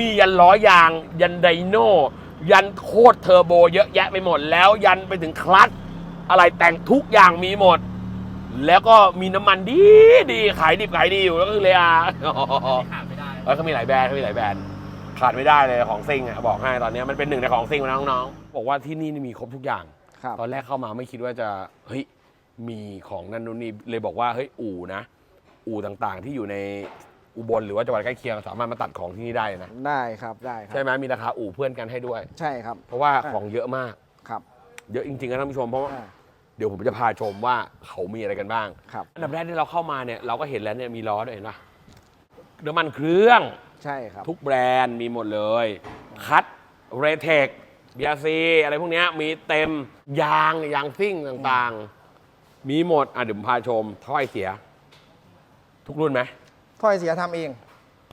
มียันล้อยาง ยันไดโน่ยันโคตรเทอร์โบเยอะแยะไปหมด แล้วยันไปถึงคลัตช์อะไรแต่งทุกอย่างมีหมด แล้วก็มีน้ำมันดีดีขายดิบขายดีอยู่แล้วก็คือเลยอะขาดไม่ได้ เออเขามีหลายแบรนด์เขามีหลายแบรนด์ขาดไม่ได้เลยของซิงอะบอกให้ตอนนี้มันเป็นหนึ่งในของซิงนะน้องๆบอกว่าที่นี่นี่มีครบทุกอย่าง ครับ ตอนแรกเข้ามาไม่คิดว่าจะเฮ้ยมีของนั่นนู่นนี่เลยบอกว่าเฮ้ยอู่นะ อู่ต่างๆที่อยู่ใน อุบลหรือว่าจังหวัดใกล้เคียง สามารถมาตัดของที่นี่ได้นะ ได้ครับได้ครัใช่ไหมมีราคาอู่เพื่อนกันให้ด้วย ใช่ครับเพราะว่าของเยอะมาก ครับเยอะจริงๆนะท่านผู้ชมเพราะว่าอ่าเดี๋ยวผมจะพาชมว่าเขามีอะไรกันบ้าง ครับ อันดับแรกที่เราเข้ามาเนี่ยเราก็เห็นแล้วเนี่ยมีล้อด้วยเห็นปะน้ำมันเครื่อง ใช่ครับทุกแบรนด์มีหมดเลย คัตเรเทคบีอาซีอะไรพวกเนี้ยมีเต็มยางยางซิ่งต่างๆ มีหมด อะเดี๋ยวผมพาชมถ้อยเสีย ทุกรุ่นไหม ถ้อยเสียทำเอง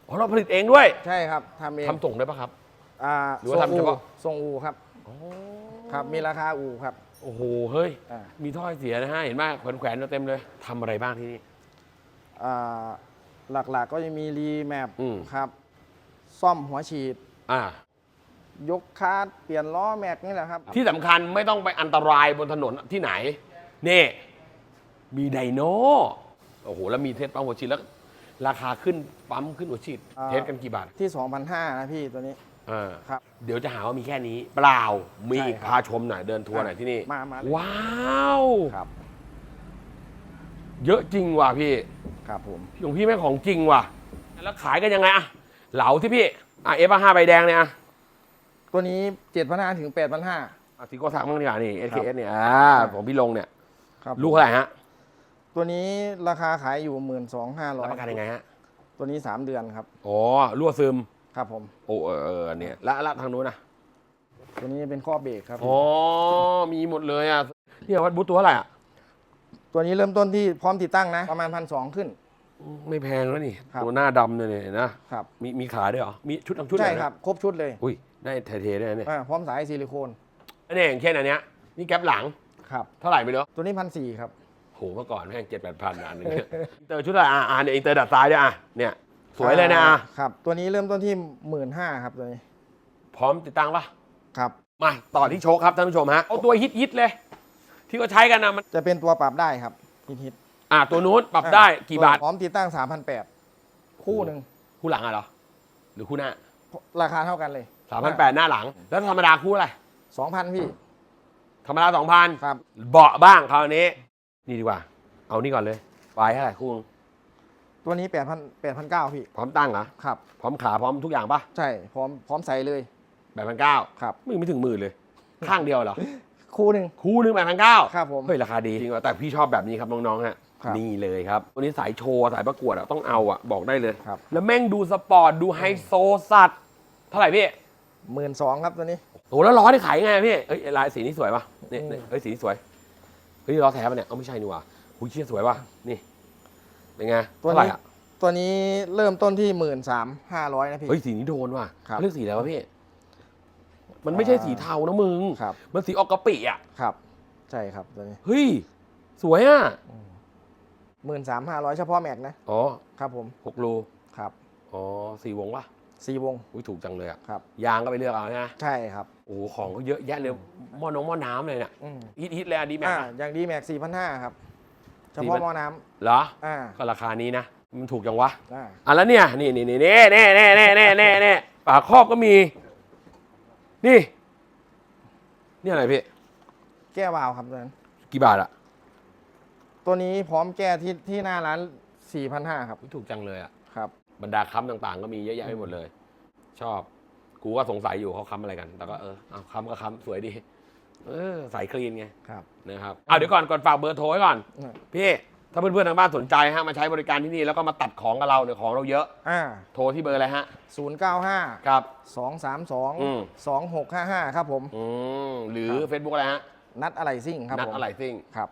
อ๋อเราผลิตเองด้วยใช่ครับทำเองทำส่งได้ปะครับ อ่าหรือว่าทำเฉพาะ ส่งอูครับ ครับ มีราคาอูครับ โอ้โห เฮ้ย อ่า มีถ้อยเสียนะฮะ เห็นไหมแขวนๆมาเต็มเลยทำอะไรบ้างที่นี่ อ่าหลักๆก็จะมีรีแมปอืม ครับ ซ่อมหัวฉีด อ่า ยกคาร์ดเปลี่ยนล้อแม็กนี่แหละครับ ที่สำคัญไม่ต้องไปอันตรายบนถนนที่ไหน นี่ มีไดโนโอ้โห แล้วมีเทสปั๊มหัวฉีดแล้ว ราคาขึ้นปั๊มขึ้นหัวฉีดอ่า เทสกันกี่บาทที่2,500นะพี่ตัวนี้ อ่าครับเดี๋ยวจะหาว่ามีแค่นี้เปล่ามีอีกใช่ครับพาชมหน่อยเดินทัวร์หน่อยที่นี่มามาเลย ว้าว ครับ เยอะจริงว่ะพี่ครับผมพี่ของพี่แม่งของจริงว่ะ แล้วขายกันยังไงอะเหลาที่พี่อะเอฟห้าใบแดงเนี่ยอะตัวนี้7,500ถึง8,500 อะสีโกสักมั่งดีกว่านี่ครับ SKS เนี่ยอ่าของพี่ลงเนี่ย ครับลูกเท่าไหร่ฮะ ตัวนี้ราคาขายอยู่รับประกันยังไง12,500ฮะตัวนี้3เดือนครับ อ๋อรั่วซึมครับผม โอ้เออเออเนี่ยแล้วแล้วทางนู้นนะตัวนี้เป็นข้อเบรกครับ อ๋อมีหมดเลยอะเนี่ยวัดบูธตัวเท่าไหร่อะตัวนี้เริ่มต้นที่พร้อมติดตั้งนะ ประมาณพันสองขึ้น ไม่แพงแล้วนี่ครับ ตัวหน้าดำเนี่ยเห็นนะ ครับ มีมีขาด้วยเหรอ มีชุดทั้งชุดใช่เลยนะครับ ครบชุดเลยอุ้ยได้เทๆด้วยนะเนี่ยอ่าพร้อมสายซิลิโคนอันนี้อย่างเช่นอันเนี้ยนี่แก๊ปหลังครับ เท่าไหร่ไม่รู้ตัวนี้พันสี่ครับ โหเมื่อก่อนแม่งเจ็ดแปดพันอันหนึงเนี่ยอินเตอร์ชุดอะไรอะอ่าเนี่ยอินเตอร์ดัดซ้ายด้วยอะเนี่ยสวยเลยนะอะอ่าครับ ตัวนี้เริ่มต้นที่หมื่นห้าครับตัวนี้พร้อมติดตั้งปะครับ มาต่อที่โชคครับท่านผู้ชมฮะเอาตัวฮิตฮิตๆเลย ที่เขาใช้กันนะมันจะเป็นตัวปรับได้ครับฮิตฮิตอ่าตัวนู้นปรับได้กี่บาท พร้อมติดตั้ง 3,800 คู่หนึ่งคู่หลังอะเหรอ หรือคู่หน้าราคาเท่ากันเลยสามพันแปดหน้าหลัง แล้วธรรมดาคู่อะไร2,000 พี่ ธรรมดาสองพันครับ เบาะบ้างคราวนี้ นี่ดีกว่า เอานี่ก่อนเลยปลายเท่าไหร่คู่ตัวนี้8,000 8,900พี่ พร้อมตั้งเหรอ ครับ พร้อมขาพร้อมทุกอย่างปะใช่ พร้อม พร้อมใส่เลย แปดพันเก้าครับไม่ไม่ถึงหมื่นเลย ข้างเดียวเหรอ คู่หนึ่งคู่หนึ่งแปดพันเก้าครับผม เฮ้ยราคาดีจริงว่ะแต่พี่ชอบแบบนี้ครับน้องๆฮะครับนี่เลยครับวันนี้สายโชว์สายประกวดอะต้องเอาอะบอกได้เลย ครับ แล้วแม่งดูสปอร์ตดูไฮโซสัตว์เท่าไหร่พี่หมื่นสองครับตัวนี้โอ้แล้วล้อที่ขายยังไงอะพี่ เอ้ยลายสีนี้สวยปะนี่นี่เอ้ยสีนี้สวย เฮ้ยล้อแท้ปะเนี่ย เอาไม่ใช่นี่หว่าหุ้ยเชี่ยสวยปะนี่ เป็นไงตัวเท่าไหร่นี้อะตัวนี้เริ่มต้นที่หมื่นสามห้าร้อยนะพี่ เฮ้ยสีนี้โดนว่ะครับ เขาเรียกสีอะไรวะพี่ มันไม่ใช่สีเทานะมึง ครับ มันสีออกกะปิอะครับ ใช่ครับตัวนี้เฮ้ย สวยอะหมื่นสามห้าร้อยเฉพาะแม็กนะ อ๋อครับผม หกรูครับ อ๋อสี่วงปะ สี่วงอุ้ยถูกจังเลยอะครับ ยางก็ไปเลือกเอานะใช่ครับโอ้โหของก็เยอะแยะเลยหม้อน้องหม้อน้ำเลยเนี่ยอืมฮิตฮิตเลยอะดีแม็กอ่าอะอย่างดีแม็กสี่พันห้าครับ เฉ4,500พาะหม้อน้เหรอำอ่าก็ราคานี้นะ มันถูกจังวะอ่าอะแล้วเนี่ย นี่นี่นี่นี่นี่นี่นี่นี่นี่นี่ปากครอบก็มี นี่ นี่อะไรพี่ แก้วาวครับตัวนั้น กี่บาทอะตัวนี้พร้อมแก้ที่ที่หน้าร้านสี่พันห้าครับอุ๊ยถูกจังเลยอะครับ บรรดาค้ำต่างๆ ก็มีเยอะแยะไปหมดเลย ชอบ กูก็สงสัยอยู่เขาค้ำอะไรกัน แต่ก็เออเอาค้ำก็ค้ำสวยดี เออใสคลีนไงครับ นะครับอะเดี๋ยวก่อนก่อนฝากเบอร์โทรไว้ก่อนอ่าพี่ถ้าเพื่อนๆทางบ้านสนใจฮะมาใช้บริการที่นี่แล้วก็มาตัดของกับเราเนี่ยของเราเยอะ อ่าโทรที่เบอร์อะไรฮะ ศูนย์เก้าห้าครับ สองสามสองอืม สองหกห้าห้าครับผม อืมหรือครับ Facebook อะไรฮะ นัดอะไรซิ่งครับนัดผม อะไรซิ่ง ครับ